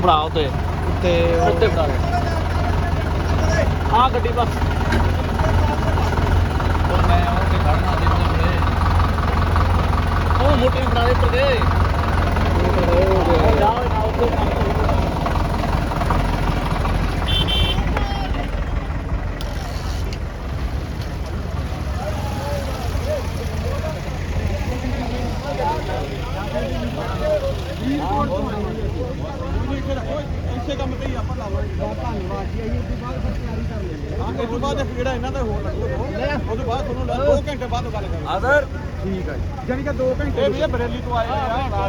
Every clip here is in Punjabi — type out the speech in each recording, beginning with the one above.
ਉਹਨੂੰ ਫੜਾ ਉੱਤੇ। ਤੇ ਉੱਤੇ ਫੜਾ ਦੇ। ਆ ਗੱਡੀ ਬਸ। ਉਹ ਮੈਂ ਉਹ ਤੇ ਖੜਨਾ ਦੇ ਉਹ ਮੋਟੀ ਫੜਾ ਦੇ ਉੱਤੇ ਦੇ। ਜਾ ਨਾ ਉੱਤੇ ਇਸੇ ਕੰਮ ਤੇ ਹੀ ਆਪਾਂ ਲਾਵਾਂਗੇ ਇਹ ਤੋਂ ਬਾਅਦ ਫਿਰ ਜਿਹੜਾ ਘੰਟੇ ਬਾਅਦ ਠੀਕ ਹੈ ਜਾਨੀ ਕਿ 2 ਘੰਟੇ ਬਰੇਲੀ ਤੋਂ ਆਏ ਆ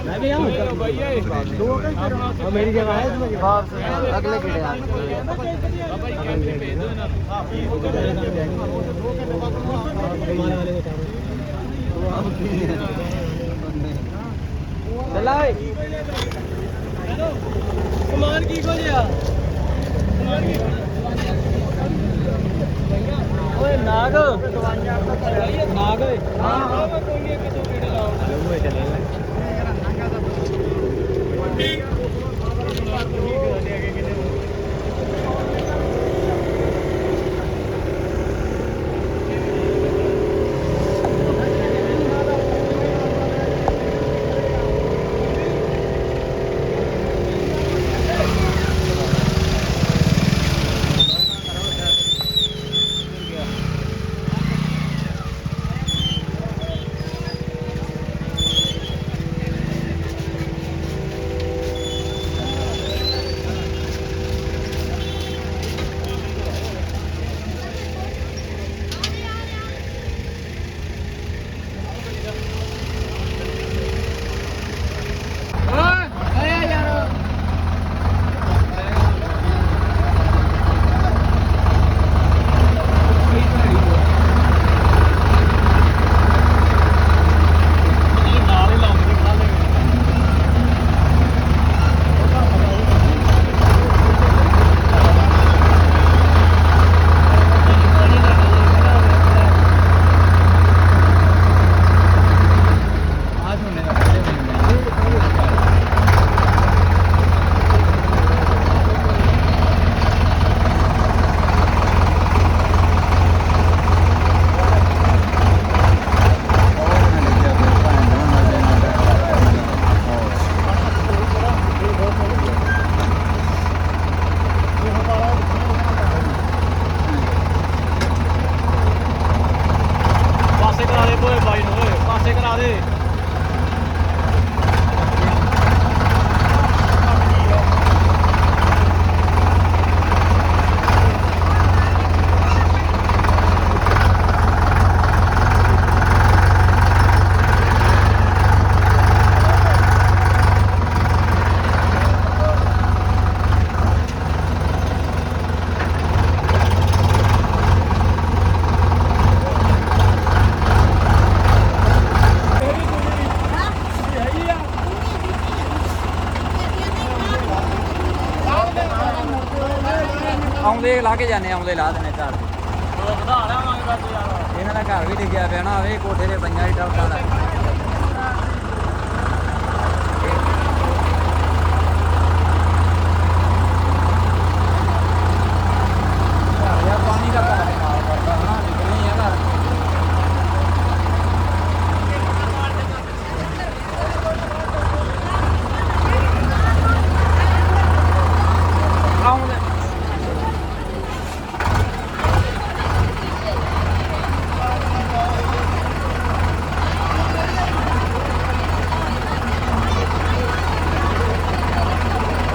ਕੀ ਕੋਲਿਆ ਕਮਾਨ ਓਏ ਨਾਗ ਨਾਗ ਓਏ ਹਾਂ ਹਾਂ ਕੋਈ ਨਹੀਂ ਕਿਤੋਂ ਕਿਹੜੇ ਲਾਉਣਾ ਚਲੇ ਨਾਲ ਆਉਂਦੇ ਲਾ ਕੇ ਜਾਂਦੇ ਆਉਂਦੇ ਲਾ ਦਿੰਦੇ ਘਰ ਦੇ। ਉਹ ਵਧਾ ਲਿਆਵਾਂਗੇ ਬਸ ਯਾਰ। ਇਹਨਾਂ ਦਾ ਘਰ ਵੀ ਡਿੱਗਿਆ ਪਿਆ ਨਾ ਆਵੇ ਕੋਠੇ ਦੇ ਪੰਜਾਂ ਦੀ ਟਾਪਾਂ ਦਾ ਯਾਰ ਪਾਣੀ ਦਾ ਪਾਣੀ ਮਾਰ ਪੜਦਾ ਨਾ ਨਿਕਲਣੀ ਹੈ ਘਰ ਆਉਂਦੇ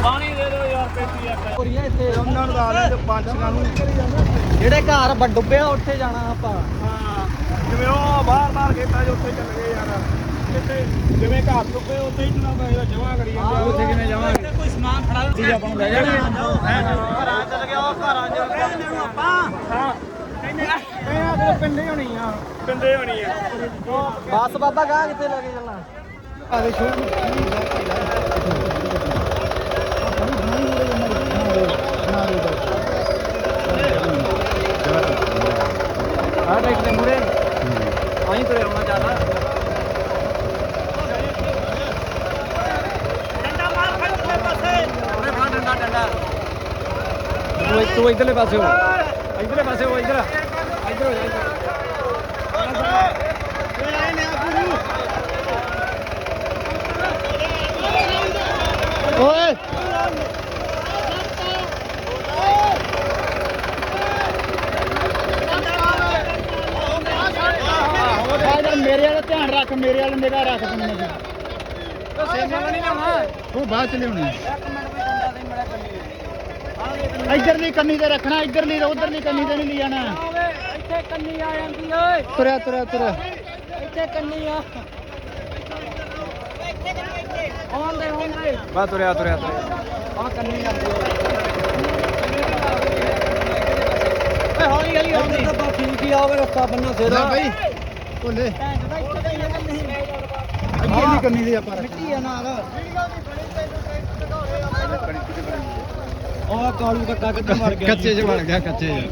ਪਾਣੀ ਦੇ ਦਿਓ ਯਾਰ ਪੇਟੀ ਇੱਕ ਕੋਰੀਆ ਇੱਥੇ ਉਹਨਾਂ ਨੂੰ ਦਾਲ ਦੇ ਪੰਛੀਆਂ ਨੂੰ ਬ ਡੁੱਬਿਆ ਉੱਥੇ ਜਾਣਾ ਆਪਾਂ। ਹਾਂ ਜਿਵੇਂ ਉਹ ਬਾਹਰ ਬਾਹਰ ਖੇਤਾਂ 'ਚ ਉੱਥੇ ਚੱਲ ਗਏ ਯਾਰ। ਕਿਤੇ ਜਿਵੇਂ ਘਰ ਡੁੱਬੇ ਉੱਥੇ ਹੀ ਜਨਾ ਪੈਸਾ ਜਮਾ ਕਰੀ ਜਾਂਦੇ ਉੱਥੇ ਕਿਵੇਂ ਜਾਵਾਂਗੇ ਕੋਈ ਸਮਾਨ ਫੜਾ ਚੀਜ਼ ਆਪਾਂ ਨੂੰ ਲੈ ਜਾਣਗੇ ਘਰਾਂ ਚੱਲ ਗਿਆ ਉਹ ਘਰਾਂ ਚ ਕਹਿੰਦੇ ਨੂੰ ਆਪਾਂ। ਹਾਂ। ਇਹਨਾਂ ਦੇ ਪਿੰਡੇ ਹੋਣੀ ਆ। ਪਿੰਦੇ ਹੋਣੀ ਆ। ਬਸ ਬਾਬਾ ਗਾਹ ਕਿੱਥੇ ਲੈ ਕੇ ਚੱਲਣਾ? ਆਵੇ ਹਰ ਇੱਕ ਦੇ ਮੂਰੇ ਆਈ ਤੁਰੇ ਆਉਣਾ ਜ਼ਿਆਦਾ। ਡੰਡਾ ਮਾਰ ਫੜ ਉਸਲੇ ਪਾਸੇ। ਉਹਨੇ ਫੜ ਡੰਡਾ ਡੰਡਾ। ਤੂੰ ਇੱਥੇ- ਤੂੰ ਇਧਰਲੇ ਪਾਸੇ ਹੋ। ਇਧਰਲੇ ਪਾਸੇ ਹੋ ਇਧਰ। ਇਧਰ ਹੋ ਜਾ ਇੱਧਰ। ਓਏ। ਮੇਰੇ ਵਾਲਾ ਧਿਆਨ ਰੱਖ ਮੇਰੇ ਵਾਲੇ ਨਿਗਾਹ ਰੱਖ ਤੂੰ ਉਹ ਸੇਮੇ ਵਾਲਾ ਨਹੀਂ ਲਿਆਉਣਾ ਉਹ ਬਾਅਦ ਚ ਲਿਆਉਣੀ। ਇੱਧਰਲੀ ਕੰਨੀ ਤੇ ਰੱਖਣਾ ਇੱਧਰਲੀ ਉਧਰਲੀ ਕੰਨੀ ਤੇ ਨਹੀਂ ਲਿਆਣਾ ਇੱਥੇ ਕੰਨੀ ਆ ਜਾਂਦੀ ਓਏ। ਤੁਰਿਆ ਤੁਰਿਆ ਤੁਰਿਆ। ਇੱਥੇ ਕੰਨੀ ਆ। ਬਾ ਤੁਰਿਆ ਤੁਰਿਆ ਆ ਕੰਨੀ ਜਾਂਦੀ ਓਏ। ਹੌਲੀ ਹੌਲੀ ਹੌਲੀ। ਤਾਂ ਠੀਕ ਹੀ ਆਵੇ ਰਸਤਾ ਬੰਨਾ ਲੈ ਬਈ ਭੋਲੇ। ਇੱਧਰਲੀ ਕੰਨੀ ਤੇ ਆਪਾਂ। ਮਿੱਟੀ ਆ ਨਾਲ। ਉਹ ਕਾਲੂ ਕੱਕਾ ਕਿੱਥੇ ਮਰ ਗਿਆ ਕੱਚੇ ਚ ਬਣ ਗਿਆ ਕੱਚੇ ਚ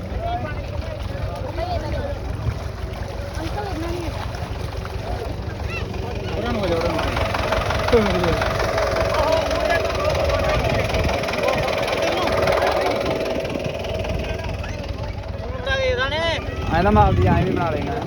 ਹੋ ਜਾ ਆਇਆ ਨਾ ਮਾਲਦੀ ਆਏ ਵੀ ਬਣਾ ਲੇਗਾ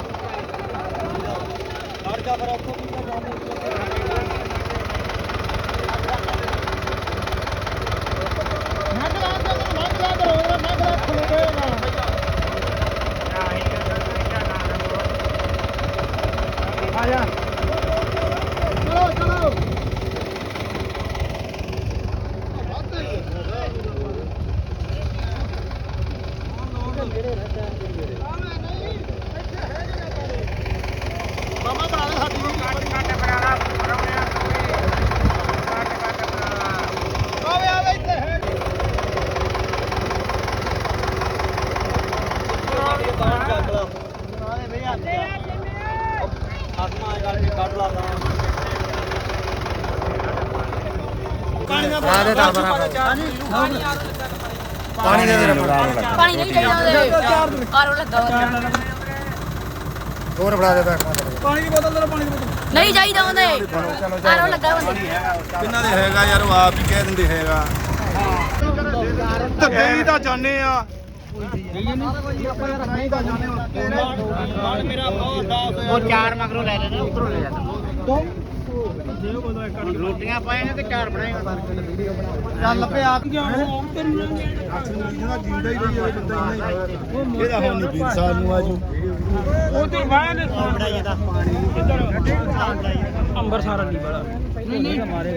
ਪਾਣੀ ਦੇ ਦੇ ਪਾਣੀ ਨਹੀਂ ਚਾਹੀਦਾ ਉਹਦੇ। ਆਰੋ ਲੱਗਾ ਹੋਇਆ। ਹੋਰ ਫੜਾ ਦੇ ਬੈਠ। ਪਾਣੀ ਦੀ ਬੋਤਲ ਦੇ ਪਾਣੀ ਦੀ ਬੋਤਲ। ਨਹੀਂ ਚਾਹੀਦਾ ਉਹਦੇ। ਆਰੋ ਲੱਗਾ ਹੋਇਆ। ਕਿੰਨਾ ਦੇ ਹੈਗਾ ਯਾਰ ਉਹ ਆਪ ਹੀ ਕਹਿ ਦਿੰਦੇ ਹੈਗਾ। ਧੱਕੇ ਵੀ ਤਾਂ ਜਾਣੇ ਆ। ਉਹ ਚਾਰ ਮਗਰੋਂ ਲੈ ਲੈਣਾ ਉਧਰੋਂ ਲੈ ਜਾ ਰੋਟੀਆਂ ਪਾਏ ਨੇ ਤੇ ਚਾਰ ਬਣਾਏਗਾ ਚੱਲ ਪਿਆ ਇਹਦਾ ਹੁਣ ਨਹੀਂ ਪੀਰ ਸਾਹਿਬ ਨੂੰ ਆਜੂ ਉਹਦੀ ਵਾਹ ਨੇ ਅੰਬਰ ਸਾਰਾ ਨਹੀਂ ਬੜਾ ਨਹੀਂ ਨਹੀਂ। ਹਮਾਰੇ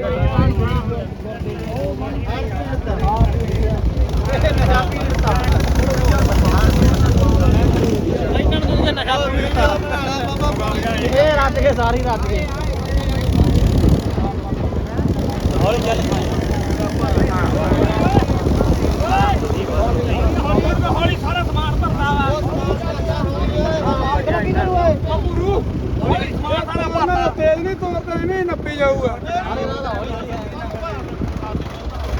ਇਹ ਰੱਜ ਕੇ ਸਾਰੀ ਰੱਜ ਕੇ ਸਾਰਾ ਨਹੀਂ ਤੋੜਦਾ ਨਹੀਂ ਨੱਪੀ ਜਾਊਗਾ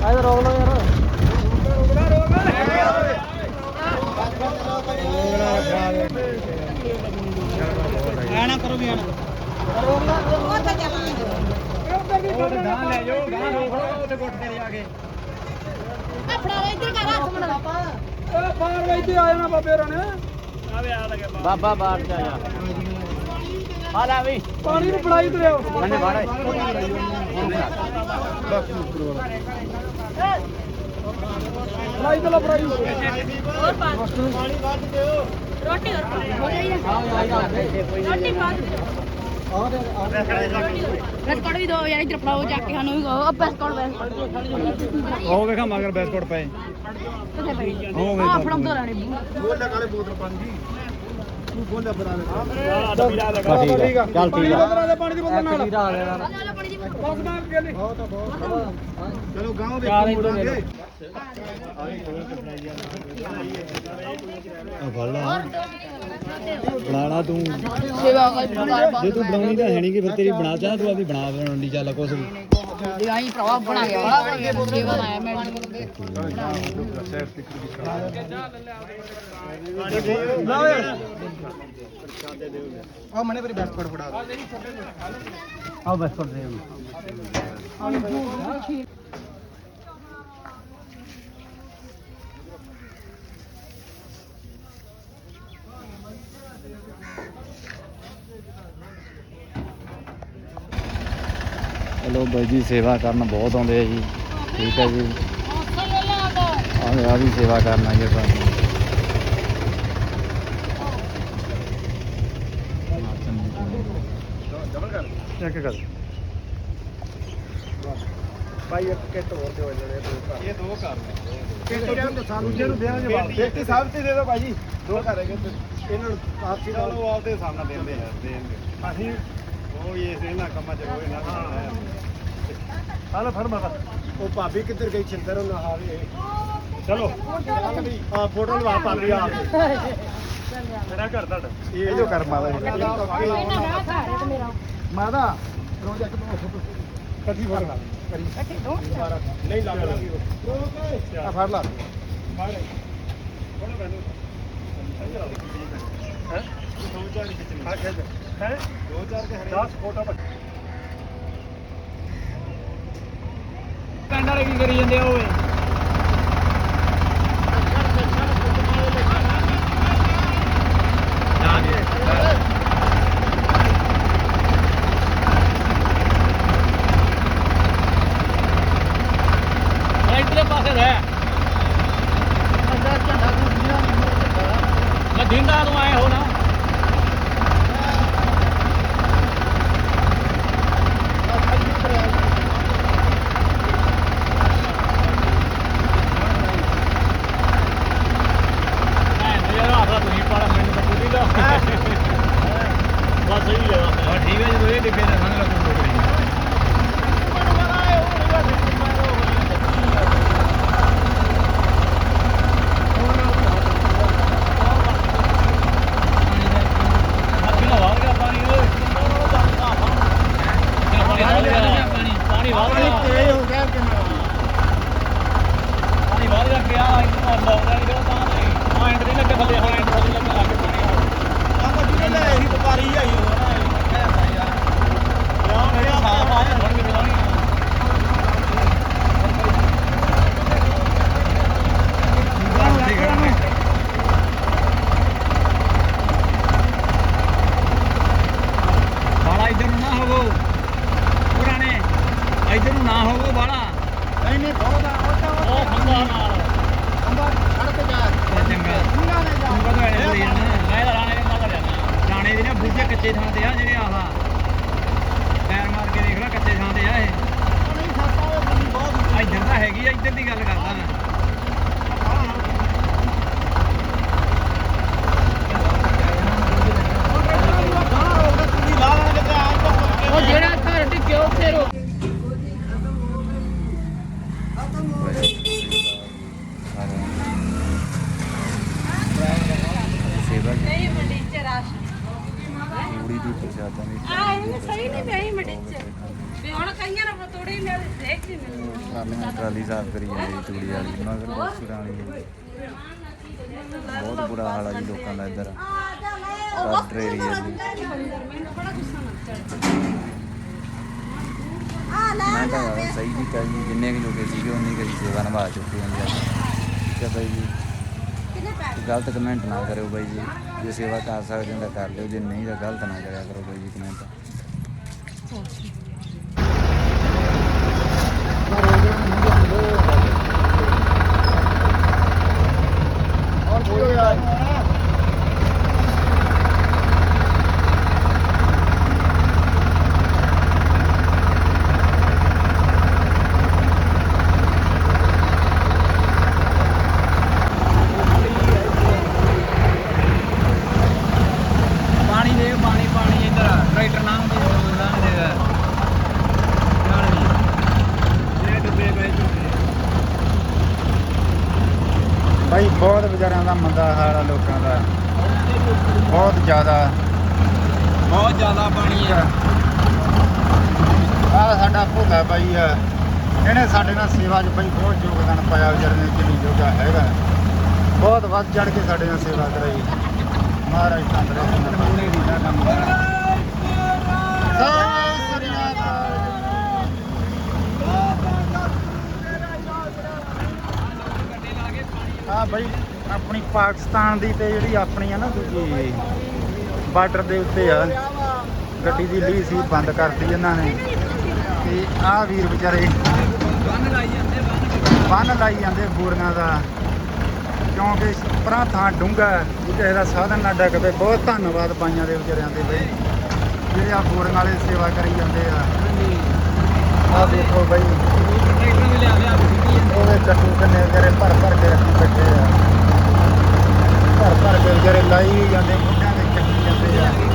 ਆਇਦਾ ਰੋਕ ਲਓ ਵੀ ਆਣਾ ਗਾਂ ਲੈ ਜਾਓ ਗਾਂ ਰੋਕ ਲਓ ਉਹਦੇ ਗੁੱਟ ਤੇ ਜਾ ਕੇ। ਫੜਾ ਲੈ ਇੱਧਰ ਕਰ ਹੱਥ ਮੜਾ ਉਹ ਬਾਹਰ ਵੇਚਦੇ ਆ ਜਾਣਾ ਬਾਬੇ ਹੋਰਾਂ ਨੇ। ਬਾਬਾ ਬਾਹਰ ਜਾ ਜਾ। ਆ ਲੈ ਵੀ। ਪਾਣੀ ਨੂੰ ਫੜਾਈ ਤੁਰਿਓ ਮੰਨੇ ਬਾੜਾ ਫੜਾਈ ਚਲੋ ਫੜਾਈ। ਹੋਰ ਪਾ। ਰੋਟੀ ਹੋਰ ਰੋਟੀ ਪਾ ਬਿਸਕੁਟ ਵੀ ਦੋ ਯਾਰ ਇੱਧਰ ਫੜਾਓ ਜਾ ਕੇ ਸਾਨੂੰ ਵੀ ਕਹੋ। ਬਿਸਕੁਟ ਬਿਸਕੁਟ ਉਹ ਵੇਖਾ ਮਗਰ ਬਿਸਕੁਟ ਪਏ। ਕਿੱਥੇ ਪਈ ਆ ਫੜਾਉਂਦਾ ਰਹਿਣੇ ਬੋਲੇ ਕਾਲੇ ਬੋਤਲ ਪਾਣੀ ਬਣਾ ਲੈ ਠੀਕ ਆ। ਚੱਲ ਠੀਕ ਆ। ਦੇ ਪਾਣੀ ਦੀ ਬੋਤਲ ਨਾਲ। ਵੀਰਾ ਆ। ਗਿਆ ਬਸ ਮੁੜਾਂਗੇ ਬਣਾਣਾ ਤੂੰ। ਸੇਵਾ ਕਰ ਬਾਰ ਜੇ ਤੂੰ ਬਣਾਉਣੀ ਤਾਂ ਹੈ ਨਹੀਂ ਕਿ ਫਿਰ ਤੇਰੀ ਬਣਾ ਚਾਹ ਤੂੰ ਆਪਣੀ ਬਣਾ ਬਣਾਉਣ ਦੀ ਚੱਲ ਕੁਛ ਵੀ ਬਾਰ ਆਈ ਭਰਾ ਬਣਾ ਗਿਆ ਬੜਾ ਬਣ ਗਿਆ ਸੇਵਾ ਆਇਆ ਮੈਂ ਆ ਮਨੇ ਤੇਰੀ ਬੈਸਟ ਫੜਾ ਆ। ਬੈਸਟ ਫੜ ਦੇ ਚਲੋ ਬਾਈ ਜੀ ਸੇਵਾ ਕਰਨ ਬਹੁਤ ਆਉਂਦੇ ਆ ਜੀ। ਠੀਕ ਹੈ ਜੀ। ਆ ਆ ਵੀ ਸੇਵਾ ਕਰਨ ਆਈਏ ਭਾਈ ਚੈੱਕ ਕਰ ਭਾਈ ਇੱਕ ਕਿੱਟ ਹੋਰ ਦਿਓ ਜਿਹੜੇ ਦੋ ਘਰ ਇਹ ਦੋ ਘਰ ਕਿੱਟ ਸਾਨੂੰ ਜਿਹਨੂੰ ਦੇਣਾ ਜਵਾਬ ਬੇਟੀ ਸਾਹਿਬ ਤੇ ਦੇ ਦਿਓ ਭਾਜੀ ਦੋ ਘਰ ਹੈਗੇ ਇਹਨਾਂ ਨੂੰ ਆਪਸੀ ਨਾਲ ਉਹ ਆਪਦੇ ਸਾਹਮਣੇ ਦਿੰਦੇ ਆ ਦੇਣਗੇ ਅਸੀਂ ਉਹ ਇਹ ਇਹਨਾਂ ਕੰਮਾਂ ਚ ਰੋਏ ਨਾ ਹਾਲ ਫੜ ਮਗਾ ਉਹ ਭਾਬੀ ਕਿੱਧਰ ਗਈ? ਛਿੰਦਰ ਉਹ ਨਾ ਹਾਰੇ ਚਲੋ। ਆ ਫੋਟੋ ਲਵਾ ਭਾਬੀ ਆ। ਮੇਰਾ ਘਰ ਤੁਹਾਡਾ। ਇਹ ਜੋ ਕਰ ਮਾਦਾ ਮਾਦਾ ਰੋਜ਼ ਇੱਕ ਦੋ ਫੋਟੋ ਕਦੀ ਫੋਟੋ ਲਾ। ਕਰੀ ਨਹੀਂ ਲਾ ਲਾਂਗੀ ਆ ਫੜ ਲਾ। ਫੜ ਫੋਟੋ ਬੈਨੂ ਹੈ? ਦੋ ਚਾਰ ਖਿੱਚਣੀ ਹਾਂ ਖਿੱਚ। ਹੈ। ਦੋ ਚਾਰ ਕੇ ਹਰੇ 10 ਫੋਟੋ ਬੱਚ ਕੀ ਕਰੀ ਜਾਂਦੇ ਆ ਓਏ ਤਾਂ ਸਹੀ ਵੀ ਕਰੀ ਜਿੰਨੇ ਕੁ ਜੋਗੇ ਸੀਗੇ, ਉਨੀ ਕਰੀ ਸੇਵਾ ਨਿਭਾ ਚੁੱਕੇ ਹਾਂ ਜੀ ਅੱਜ। ਠੀਕ ਹੈ ਬਾਈ ਜੀ। ਗਲਤ ਕਮੈਂਟ ਨਾ ਕਰਿਓ ਬਾਈ ਜੀ। ਜੇ ਸੇਵਾ ਕਰ ਸਕਦੇ ਹੋ ਤਾਂ ਕਰ ਲਿਓ, ਜੇ ਨਹੀਂ ਤਾਂ ਗਲਤ ਨਾ ਕਰਿਆ ਕਰੋ ਬਾਈ ਜੀ ਕਮੈਂਟ और ਦਾ ਮੰਦਾ ਹਾਲ ਆ ਲੋਕਾਂ ਦਾ। ਬਹੁਤ ਜ਼ਿਆਦਾ। ਬਹੁਤ ਜ਼ਿਆਦਾ ਪਾਣੀ ਆ। ਆ ਸਾਡਾ ਭੋਲਾ ਬਾਈ ਆ। ਇਹਨੇ ਸਾਡੇ ਨਾਲ ਸੇਵਾ 'ਚ ਬਾਈ ਬਹੁਤ ਯੋਗਦਾਨ ਪਾਇਆ ਵਿਚਾਰੇ ਨੇ ਜਿੰਨੀ ਜੋਗਾ ਹੈਗਾ। ਬਹੁਤ ਵੱਧ ਚੜ ਕੇ ਸਾਡੇ ਨਾਲ ਸੇਵਾ ਕਰਾਈ। ਮਹਾਰਾਜ ਤੰਦਰੁਸਤ ਰੱਖੇ ਦੀ ਕੰਮ ਕਰਾ ਆ ਬਾਈ ਆਪਣੀ ਪਾਕਿਸਤਾਨ ਦੀ ਤੇ ਜਿਹੜੀ ਆਪਣੀ ਆ ਨਾ ਦੂਜੀ ਬਾਰਡਰ ਦੇ ਉੱਤੇ ਆ। ਗੱਡੀ ਦੀ ਲੀ ਸੀ ਬੰਦ ਕਰਤੀ ਇਹਨਾਂ ਨੇ। ਤੇ ਆਹ ਵੀਰ ਵਿਚਾਰੇ ਬੰਨ ਲਾਈ ਜਾਂਦੇ ਬੋਰੀਆਂ ਦਾ। ਕਿਉਂਕਿ ਪਰਾਂ ਥਾਂ ਡੂੰਘਾ ਹੈ, ਦਾ ਸਾਧਨ ਨਾ ਡੱਕ ਪਏ। ਬਹੁਤ ਧੰਨਵਾਦ ਬਾਈਆਂ ਦੇ ਵਿਚਾਰਿਆਂ ਦੇ ਬਈ ਜਿਹੜੇ ਆ ਬੋਰੀਆਂ ਵਾਲੇ ਸੇਵਾ ਕਰੀ ਜਾਂਦੇ ਆ। ਆਹ ਦੇਖੋ ਬਈ ਉਹਦੇ ਚੱਟੂ ਕੰਨੇ ਵਿਚਾਰੇ ਭਰ ਭਰ ਕੇ ਰੱਖੀ ਬੈਠੇ ਆ। ਘਰ ਘਰ ਮਿਲਦੇ ਰਹੇ ਲਾਈ ਜਾਂਦੇ ਮੁੰਡਿਆਂ ਦੇ ਚੱਕੀ ਜਾਂਦੇ। ਆ